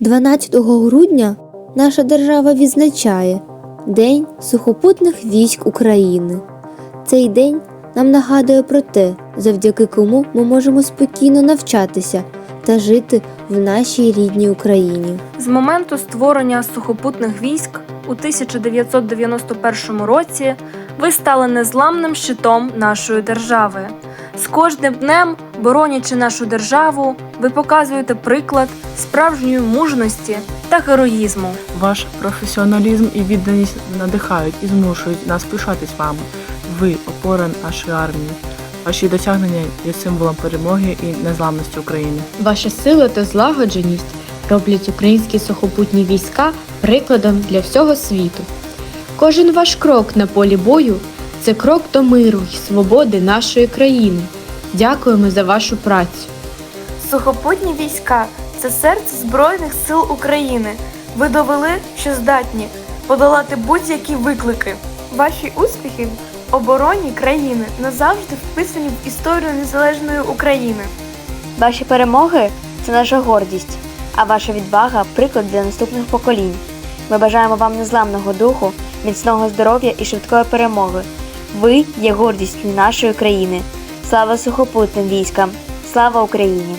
12 грудня наша держава відзначає День сухопутних військ України. Цей день нам нагадує про те, завдяки кому ми можемо спокійно навчатися та жити в нашій рідній Україні. З моменту створення сухопутних військ у 1991 році ви стали незламним щитом нашої держави. З кожним днем, боронячи нашу державу, ви показуєте приклад справжньої мужності та героїзму. Ваш професіоналізм і відданість надихають і змушують нас пишатись вами. Ви опора нашої армії. Ваші досягнення є символом перемоги і незламності України. Ваша сила та злагодженість роблять українські сухопутні війська прикладом для всього світу. Кожен ваш крок на полі бою це крок до миру і свободи нашої країни. Дякуємо за вашу працю. Сухопутні війська це серце Збройних сил України. Ви довели, що здатні подолати будь-які виклики. Ваші успіхи в обороні країни назавжди вписані в історію незалежної України. Ваші перемоги це наша гордість, а ваша відвага приклад для наступних поколінь. Ми бажаємо вам незламного духу, міцного здоров'я і швидкої перемоги. Ви є гордістю нашої країни. Слава сухопутним військам! Слава Україні!